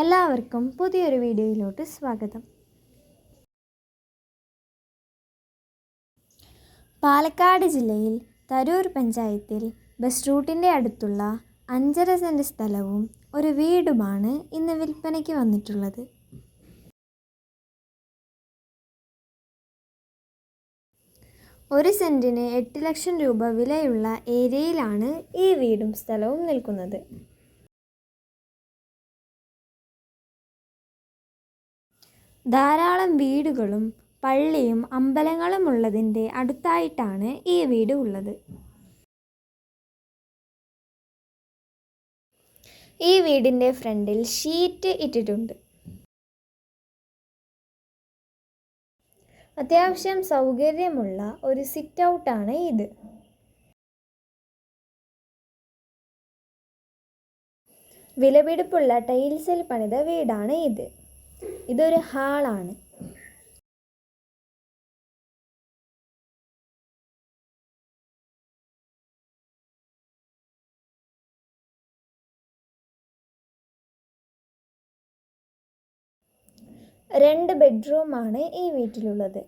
എല്ലാവർക്കും പുതിയൊരു വീഡിയോയിലോട്ട് സ്വാഗതം. പാലക്കാട് ജില്ലയിൽ തരൂർ പഞ്ചായത്തിൽ ബസ് റൂട്ടിന്റെ അടുത്തുള്ള അഞ്ചര സെന്റ് സ്ഥലവും ഒരു വീടുമാണ് ഇന്ന് വിൽപ്പനയ്ക്ക് വന്നിട്ടുള്ളത്. ഒരു സെന്റിന് എട്ട് ലക്ഷം രൂപ വിലയുള്ള ഏരിയയിലാണ് ഈ വീടും സ്ഥലവും നിൽക്കുന്നത്. ധാരാളം വീടുകളും പള്ളിയും അമ്പലങ്ങളും ഉള്ളതിന്റെ അടുത്തായിട്ടാണ് ഈ വീട് ഉള്ളത്. ഈ വീടിന്റെ ഫ്രണ്ടിൽ ഷീറ്റ് ഇട്ടിട്ടുണ്ട്. അത്യാവശ്യം സൗകര്യമുള്ള ഒരു സിറ്റ് ഔട്ടാണ് ഇത്. വിലപിടിപ്പുള്ള ടൈൽസിൽ പണിത വീടാണ് ഇത്. ഇതൊരു ഹാളാണ്. രണ്ട് ബെഡ്റൂമാണ് ഈ വീട്ടിലുള്ളത്.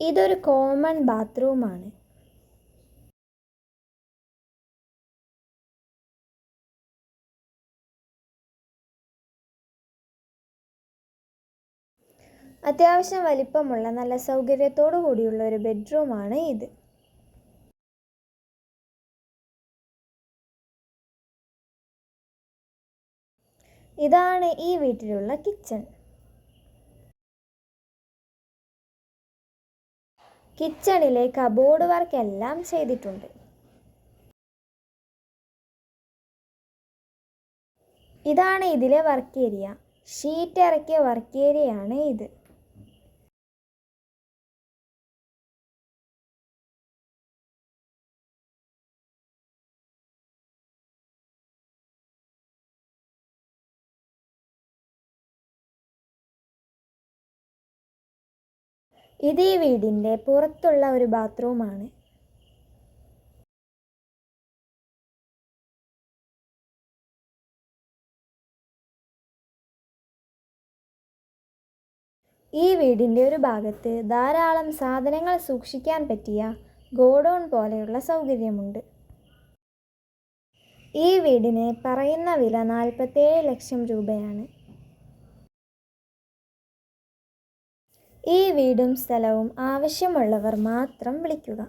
ഇതൊരു കോമൺ ബാത്റൂമാണ്. അത്യാവശ്യം വലിപ്പമുള്ള നല്ല സൗകര്യത്തോടു കൂടിയുള്ള ഒരു ബെഡ്റൂമാണ് ഇത്. ഇതാണ് ഈ വീട്ടിലുള്ള കിച്ചൺ. കിച്ചണിലെ കബോർഡ് വർക്ക് എല്ലാം ചെയ്തിട്ടുണ്ട്. ഇതാണ് ഇതിലെ വർക്ക് ഏരിയ. ഷീറ്റ് ഇറക്കിയ വർക്ക് ഏരിയയാണ് ഇത്. ഇത് ഈ വീടിന്റെ പുറത്തുള്ള ഒരു ബാത്റൂമാണ്. ഈ വീടിന്റെ ഒരു ഭാഗത്ത് ധാരാളം സാധനങ്ങൾ സൂക്ഷിക്കാൻ പറ്റിയ ഗോഡൗൺ പോലെയുള്ള സൗകര്യമുണ്ട്. ഈ വീടിന് പറയുന്ന വില നാൽപ്പത്തേഴ് ലക്ഷം രൂപയാണ്. ഈ വീടും സ്ഥലവും ആവശ്യമുള്ളവർ മാത്രം വിളിക്കുക.